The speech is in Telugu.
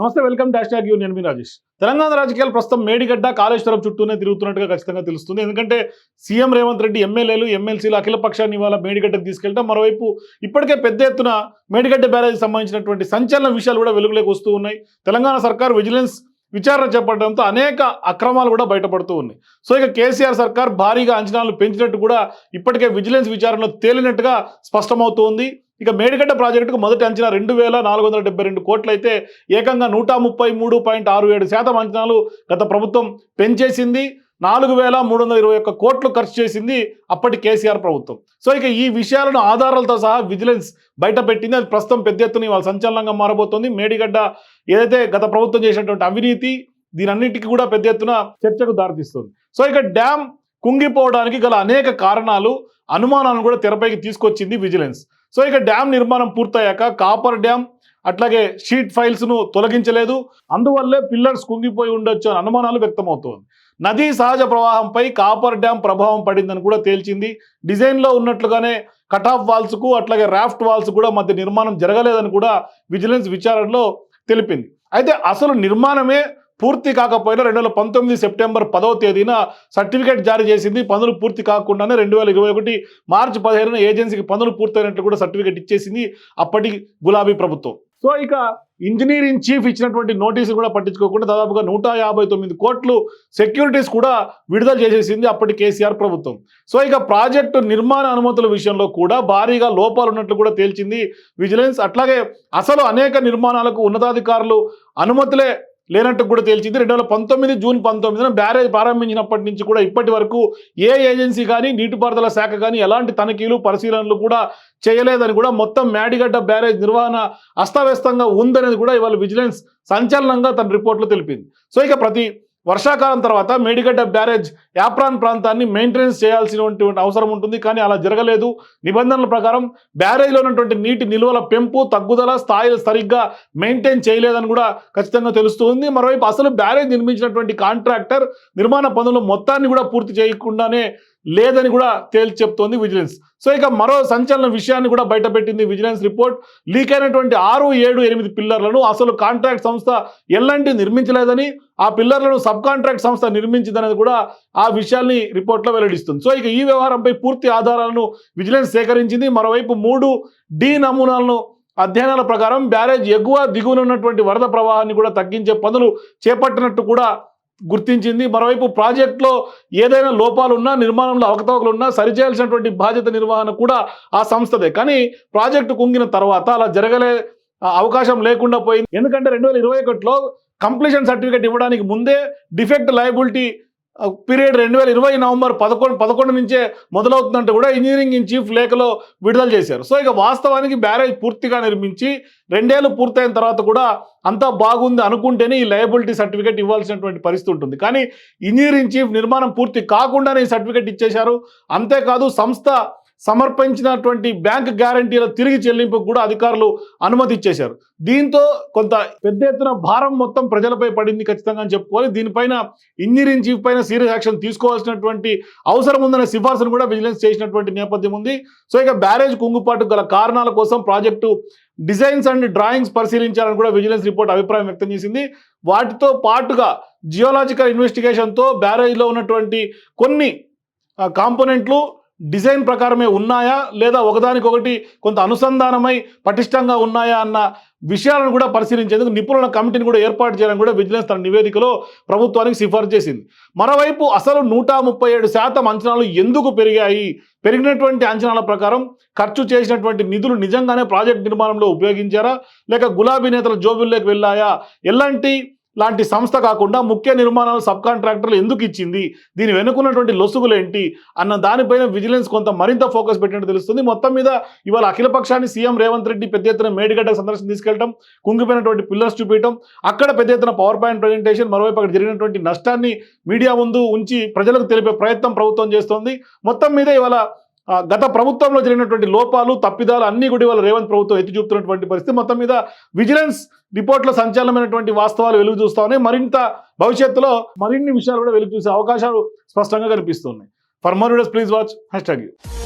నమస్తే వెల్కమ్ డాష్ ట్యాగ్ యూ. నేను మీ రాజేష్. తెలంగాణ రాజకీయాలు ప్రస్తుతం మేడిగడ్డ కాళేశ్వరం చుట్టూనే తిరుగుతున్నట్టుగా ఖచ్చితంగా తెలుస్తుంది. ఎందుకంటే సీఎం రేవంత్ రెడ్డి ఎమ్మెల్యేలు ఎమ్మెల్సీలు అఖిల పక్షాన్ని ఇవాళ మేడిగడ్డకు తీసుకెళ్ళడం మరోవైపు ఇప్పటికే పెద్ద ఎత్తున మేడిగడ్డ బ్యారేజ్ సంబంధించినటువంటి సంచలన విషయాలు కూడా వెలుగులోకి వస్తూ ఉన్నాయి. తెలంగాణ సర్కార్ విజిలెన్స్ విచారణ చేపట్టడంతో అనేక అక్రమాలు కూడా బయటపడుతూ ఉన్నాయి. సో ఇక కేసీఆర్ సర్కార్ భారీగా అంచనాలు పెంచినట్టు కూడా ఇప్పటికే విజిలెన్స్ విచారణలో తేలినట్టుగా స్పష్టమవుతోంది ఇక మేడిగడ్డ ప్రాజెక్టుకు మొదటి అంచనా రెండు వేల నాలుగు వందల డెబ్బై రెండు కోట్లు అయితే ఏకంగా నూట ముప్పై మూడు పాయింట్ ఆరు ఏడు శాతం అంచనాలు గత ప్రభుత్వం పెంచేసింది. నాలుగు వేల మూడు వందల ఇరవై ఒక్క కోట్లు ఖర్చు చేసింది అప్పటి కేసీఆర్ ప్రభుత్వం. సో ఇక ఈ విషయాలను ఆధారాలతో సహా విజిలెన్స్ బయట పెట్టింది అది ప్రస్తుతం పెద్ద ఎత్తున ఇవాళ సంచలనంగా మారబోతోంది. మేడిగడ్డ ఏదైతే గత ప్రభుత్వం చేసినటువంటి అవినీతి దీనన్నిటికీ కూడా పెద్ద ఎత్తున చర్చకు దారితీస్తుంది. సో ఇక డ్యామ్ కుంగిపోవడానికి గల అనేక కారణాలు అనుమానాలను కూడా తెరపైకి తీసుకొచ్చింది విజిలెన్స్. సో ఇక డ్యామ్ నిర్మాణం పూర్తయ్యాక కాపర్ డ్యామ్ అట్లాగే షీట్ ఫైల్స్ను తొలగించలేదు. అందువల్లే పిల్లర్స్ కుంగిపోయి ఉండొచ్చు అని అనుమానాలు వ్యక్తమవుతోంది. నదీ సహజ ప్రవాహంపై కాపర్ డ్యామ్ ప్రభావం పడిందని కూడా తేల్చింది. డిజైన్లో ఉన్నట్లుగానే కటాఫ్ వాల్స్కు అట్లాగే రాఫ్ట్ వాల్స్ కూడా మధ్య నిర్మాణం జరగలేదని కూడా విజిలెన్స్ విచారణలో తెలిపింది. అయితే అసలు నిర్మాణమే పూర్తి కాకపోయినా రెండు వేల పంతొమ్మిది సెప్టెంబర్ పదవ తేదీన సర్టిఫికేట్ జారీ చేసింది. పనులు పూర్తి కాకుండానే రెండు వేల ఇరవై ఒకటి మార్చి పదిహేనున ఏజెన్సీకి పనులు పూర్తయినట్లు కూడా సర్టిఫికేట్ ఇచ్చేసింది అప్పటి గులాబీ ప్రభుత్వం. సో ఇక ఇంజనీరింగ్ చీఫ్ ఇచ్చినటువంటి నోటీసులు కూడా పట్టించుకోకుండా దాదాపుగా నూట యాభై తొమ్మిది కోట్లు సెక్యూరిటీస్ కూడా విడుదల చేసేసింది అప్పటి కేసీఆర్ ప్రభుత్వం. సో ఇక ప్రాజెక్టు నిర్మాణ అనుమతుల విషయంలో కూడా భారీగా లోపాలు ఉన్నట్లు కూడా తేల్చింది విజిలెన్స్. అట్లాగే అసలు అనేక నిర్మాణాలకు ఉన్నతాధికారులు అనుమతులే లేనట్టు కూడా తేల్చింది. రెండు వేల పంతొమ్మిది జూన్ పంతొమ్మిదిన బ్యారేజ్ ప్రారంభించినప్పటి నుంచి కూడా ఇప్పటి వరకు ఏ ఏజెన్సీ కానీ నీటిపారుదల శాఖ కానీ ఎలాంటి తనిఖీలు పరిశీలనలు కూడా చేయలేదని కూడా మొత్తం మేడిగడ్డ బ్యారేజ్ నిర్వహణ అస్తవ్యస్తంగా ఉందనేది కూడా ఇవాళ విజిలెన్స్ సంచలనంగా తన రిపోర్ట్లో తెలిపింది. సో ఇక ప్రతి వర్షాకాలం తర్వాత మేడిగడ్డ బ్యారేజ్ యాప్రాన్ ప్రాంతాన్ని మెయింటెనెన్స్ చేయాల్సినటువంటి అవసరం ఉంటుంది కానీ అలా జరగలేదు. నిబంధనల ప్రకారం బ్యారేజ్లో ఉన్నటువంటి నీటి నిల్వల పెంపు తగ్గుదల స్థాయిలు సరిగ్గా మెయింటైన్ చేయలేదని కూడా ఖచ్చితంగా తెలుస్తుంది. మరోవైపు అసలు బ్యారేజ్ నిర్మించినటువంటి కాంట్రాక్టర్ నిర్మాణ పనులు మొత్తాన్ని కూడా పూర్తి చేయకుండానే లేదని కూడా తేల్చి చెప్తోంది విజిలెన్స్. సో ఇక మరో సంచలన విషయాన్ని కూడా బయటపెట్టింది విజిలెన్స్ రిపోర్ట్. లీక్ అయినటువంటి ఆరు ఏడు ఎనిమిది పిల్లర్లను అసలు కాంట్రాక్ట్ సంస్థ ఎల్లంటి నిర్మించలేదని ఆ పిల్లర్లను సబ్ కాంట్రాక్ట్ సంస్థ నిర్మించిందనేది కూడా ఆ విషయాన్ని రిపోర్ట్లో వెల్లడిస్తుంది. సో ఇక ఈ వ్యవహారంపై పూర్తి ఆధారాలను విజిలెన్స్ సేకరించింది. మరోవైపు మూడు డి నమూనాలను అధ్యయనాల ప్రకారం బ్యారేజ్ ఎగువ దిగువన ఉన్నటువంటి వరద ప్రవాహాన్ని కూడా తగ్గించే పనులు చేపట్టినట్టు కూడా గుర్తించింది. మరోవైపు ప్రాజెక్టులో ఏదైనా లోపాలు ఉన్నా నిర్మాణంలో అవకతవకలు ఉన్నా సరిచేయాల్సినటువంటి బాధ్యత నిర్వహణ కూడా ఆ సంస్థదే. కానీ ప్రాజెక్టు కుంగిన తర్వాత అలా జరగలే అవకాశం లేకుండా పోయింది. ఎందుకంటే రెండు వేల ఇరవై ఒకటిలో కంప్లీషన్ సర్టిఫికేట్ ఇవ్వడానికి ముందే డిఫెక్ట్ లయబిలిటీ పీరియడ్ రెండు వేల ఇరవై నవంబర్ పదకొండు పదకొండు నుంచే మొదలవుతుందంటే కూడా ఇంజనీరింగ్ ఇన్ చీఫ్ లేఖలో విడుదల చేశారు. సో ఇక వాస్తవానికి బ్యారేజ్ పూర్తిగా నిర్మించి రెండేళ్ళు పూర్తయిన తర్వాత కూడా అంతా బాగుంది అనుకుంటేనే ఈ లయబిలిటీ సర్టిఫికేట్ ఇవ్వాల్సినటువంటి పరిస్థితి ఉంటుంది. కానీ ఇంజనీరింగ్ చీఫ్ నిర్మాణం పూర్తి కాకుండానే ఈ సర్టిఫికేట్ ఇచ్చేశారు. అంతేకాదు సంస్థ సమర్పించినటువంటి బ్యాంక్ గ్యారంటీల తిరిగి చెల్లింపుకు కూడా అధికారులు అనుమతి ఇచ్చేశారు దీంతో కొంత పెద్ద ఎత్తున భారం మొత్తం ప్రజలపై పడింది ఖచ్చితంగా అని చెప్పుకోవాలి. దీనిపైన ఇంజనీరింగ్ చీఫ్ పైన సీరియస్ యాక్షన్ తీసుకోవాల్సినటువంటి అవసరం ఉందనే సిఫార్సును కూడా విజిలెన్స్ చేసినటువంటి నేపథ్యం ఉంది. సో ఇక బ్యారేజ్ కుంగుపాటు గల కారణాల కోసం ప్రాజెక్టు డిజైన్స్ అండ్ డ్రాయింగ్స్ పరిశీలించాలని కూడా విజిలెన్స్ రిపోర్ట్ అభిప్రాయం వ్యక్తం చేసింది. వాటితో పాటుగా జియోలాజికల్ ఇన్వెస్టిగేషన్తో బ్యారేజ్లో ఉన్నటువంటి కొన్ని కాంపోనెంట్లు డిజైన్ ప్రకారమే ఉన్నాయా లేదా ఒకదానికొకటి కొంత అనుసంధానమై పటిష్టంగా ఉన్నాయా అన్న విషయాలను కూడా పరిశీలించేందుకు నిపుణుల కమిటీని కూడా ఏర్పాటు చేయాలని కూడా విజిలెన్స్ తన నివేదికలో ప్రభుత్వానికి సిఫార్సు చేసింది. మరోవైపు అసలు నూట ముప్పై ఏడు శాతం అంచనాలు ఎందుకు పెరిగాయి? పెరిగినటువంటి అంచనాల ప్రకారం ఖర్చు చేసినటువంటి నిధులు నిజంగానే ప్రాజెక్ట్ నిర్మాణంలో ఉపయోగించారా? లేక గులాబీ నేతల జోబుల్లోకి వెళ్ళాయా? ఎలాంటి లాంటి సంస్థ కాకుండా ముఖ్య నిర్మాణాలు సబ్ కాంట్రాక్టర్లు ఎందుకు ఇచ్చింది? దీని వెనుకున్నటువంటి లొసుగులు ఏంటి అన్న దానిపైన విజిలెన్స్ కొంత మరింత ఫోకస్ పెట్టినట్టు తెలుస్తుంది. మొత్తం మీద ఇవాళ అఖిలపక్షాన్ని సీఎం రేవంత్ రెడ్డి పెద్ద ఎత్తున మేడిగడ్డ సందర్శన తీసుకెళ్ళడం కుంగిపోయినటువంటి పిల్లర్స్ చూపించడం అక్కడ పెద్ద ఎత్తున పవర్ పాయింట్ ప్రజెంటేషన్ మరోవైపు అక్కడ జరిగినటువంటి నష్టాన్ని మీడియా ముందు ఉంచి ప్రజలకు తెలిపే ప్రయత్నం ప్రభుత్వం చేస్తోంది. మొత్తం మీద ఇవాళ గత ప్రభుత్వంలో జరిగినటువంటి లోపాలు తప్పిదాలు అన్ని కూడా ఇవాళ రేవంత్ ప్రభుత్వం ఎత్తి చూపుతున్నటువంటి పరిస్థితి. మొత్తం మీద విజిలెన్స్ రిపోర్ట్లో సంచలనమైనటువంటి వాస్తవాలు వెలుగు చూస్తా ఉన్నాయి. మరింత భవిష్యత్తులో మరిన్ని విషయాలు కూడా వెలుగు చూసే అవకాశాలు స్పష్టంగా కనిపిస్తున్నాయి for more videos please watch hashtag you